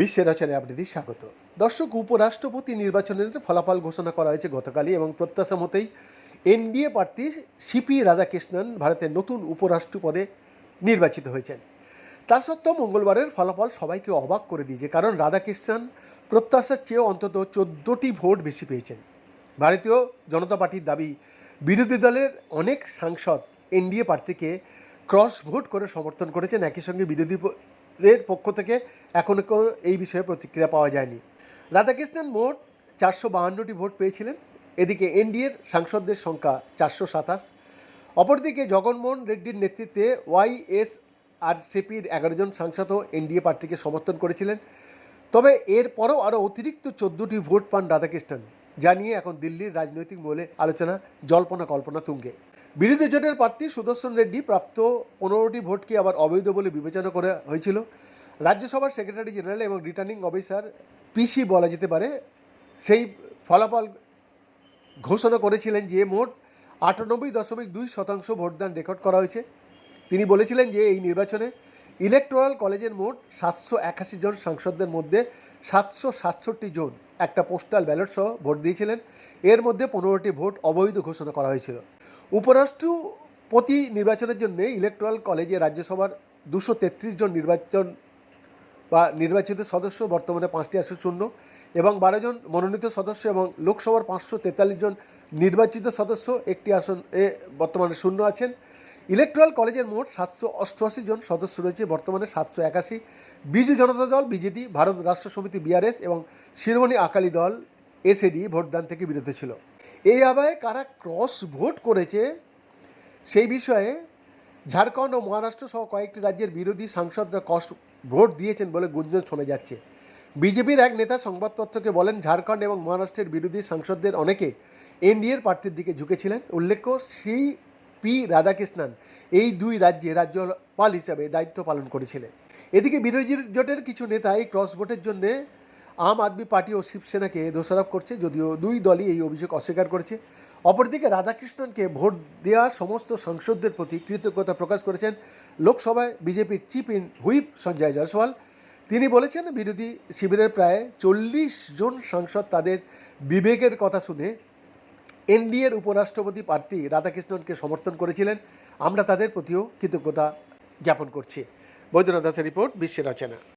বিশ্বের রচনায় আপনাদের স্বাগত। দর্শক, উপরাষ্ট্রপতি নির্বাচনের ফলাফল ঘোষণা করা হয়েছে গতকালই এবং প্রত্যাশা মতেই এনডিএ প্রার্থী সিপি রাধাকৃষ্ণন ভারতের নতুন উপরাষ্ট্র পদে নির্বাচিত হয়েছেন। তা সত্ত্বেও মঙ্গলবারের ফলাফল সবাইকে অবাক করে দিয়েছে, কারণ রাধাকৃষ্ণন প্রত্যাশার চেয়েও অন্তত চোদ্দোটি ভোট বেশি পেয়েছেন। ভারতীয় জনতা পার্টির দাবি, বিরোধী দলের অনেক সাংসদ এনডিএ প্রার্থীকে ক্রস ভোট করে সমর্থন করেছেন। একই সঙ্গে বিরোধী প- পক্ষ থেকে এখনও এই বিষয়ে প্রতিক্রিয়া পাওয়া যায়নি। রাধাকৃষ্ণন মোট চারশো বাহান্নটি ভোট পেয়েছিলেন। এদিকে এনডিএর সাংসদদের সংখ্যা চারশো সাতাশ। অপরদিকে জগনমোহন রেড্ডির নেতৃত্বে ওয়াইএস আর সিপির এগারো জন সাংসদও এনডিএ প্রার্থীকে সমর্থন করেছিলেন। তবে এরপরও আরও অতিরিক্ত চোদ্দোটি ভোট পান রাধাকৃষ্ণন। যা নিয়ে এখন দিল্লির রাজনৈতিক মহলে আলোচনা, জল্পনা, কল্পনা তুঙ্গে। বিরোধী জোটের প্রার্থী সুদর্শন রেড্ডি প্রাপ্ত পনেরোটি ভোটকে আবার অবৈধ বলে বিবেচনা করা হয়েছিল? রাজ্যসভার সেক্রেটারি জেনারেল এবং রিটার্নিং অফিসার পিসি বলা যেতে পারে, সেই ফলাফল ঘোষণা করেছিলেন যে মোট আটানব্বই দশমিক দুই শতাংশ ভোটদান রেকর্ড করা হয়েছে। তিনি বলেছিলেন যে এই নির্বাচনে ইলেকটোরাল কলেজের মোট সাতশো একাশি জন সাংসদদের মধ্যে সাতশো সাতষট্টি জন একটা পোস্টাল ব্যালট সহ ভোট দিয়েছিলেন। এর মধ্যে পনেরোটি ভোট অবৈধ ঘোষণা করা হয়েছিল। উপরাষ্ট্রপতি নির্বাচনের জন্য ইলেকটোরাল কলেজে রাজ্যসভার দুশো তেত্রিশ জন নির্বাচন বা নির্বাচিত সদস্য বর্তমানে পাঁচটি আসন শূন্য এবং বারো জন মনোনীত সদস্য এবং লোকসভার পাঁচশো তেতাল্লিশ জন নির্বাচিত সদস্য একটি আসন এ বর্তমানে শূন্য আছেন। ইলেকট্রাল কলেজের মোট সাতশো অষ্টআশি জন সদস্য রয়েছে। বর্তমানে সাতশো একাশি বিজু জনতা দল বিজেডি ভারত রাষ্ট্র সমিতি, বিআরএস এবং শিরোমণি আকালি দল, এসএডি ভোটদান থেকে বিরত ছিল। এই আবায় কারা ক্রস ভোট করেছে সেই বিষয়ে ঝাড়খণ্ড ও মহারাষ্ট্র সহ কয়েকটি রাজ্যের বিরোধী সাংসদরা কষ্ট ভোট দিয়েছেন বলে গুঞ্জন শোনা যাচ্ছে। বিজেপির এক নেতা সংবাদপত্রকে বলেন, ঝাড়খণ্ড এবং মহারাষ্ট্রের বিরোধী সাংসদদের অনেকে এনডিএর প্রার্থীর দিকে ঝুঁকেছিলেন। উল্লেখ্য শ্রী পি রাধাকৃষ্ণন এই দুই রাজ্যে রাজ্যপাল হিসাবে দায়িত্ব পালন করেছিলেন। এদিকে বিরোধী জোটের কিছু নেতা এই ক্রস ভোটের জন্য আম আদমি পার্টি ও শিবসেনাকে দোষারোপ করছে, যদিও দুই দলই এই অভিযোগ অস্বীকার করেছে। অপরদিকে রাধাকৃষ্ণনকে ভোট দেওয়া সমস্ত সাংসদদের প্রতি কৃতজ্ঞতা প্রকাশ করেছেন লোকসভায় বিজেপির chief in whip Sanjay Jaiswal. তিনি বলেছেন, বিরোধী শিবিরের প্রায় চল্লিশ জন সাংসদ তাদের বিবেকের কথা শুনে এনডিএর উপরাষ্ট্রপতি প্রার্থী রাধাকৃষ্ণনকে সমর্থন করেছিলেন। আমরা তাদের প্রতিও কৃতজ্ঞতা জ্ঞাপন করছি। বৈদ্যনাথ দাসের রিপোর্ট, বিশ্বের রচনা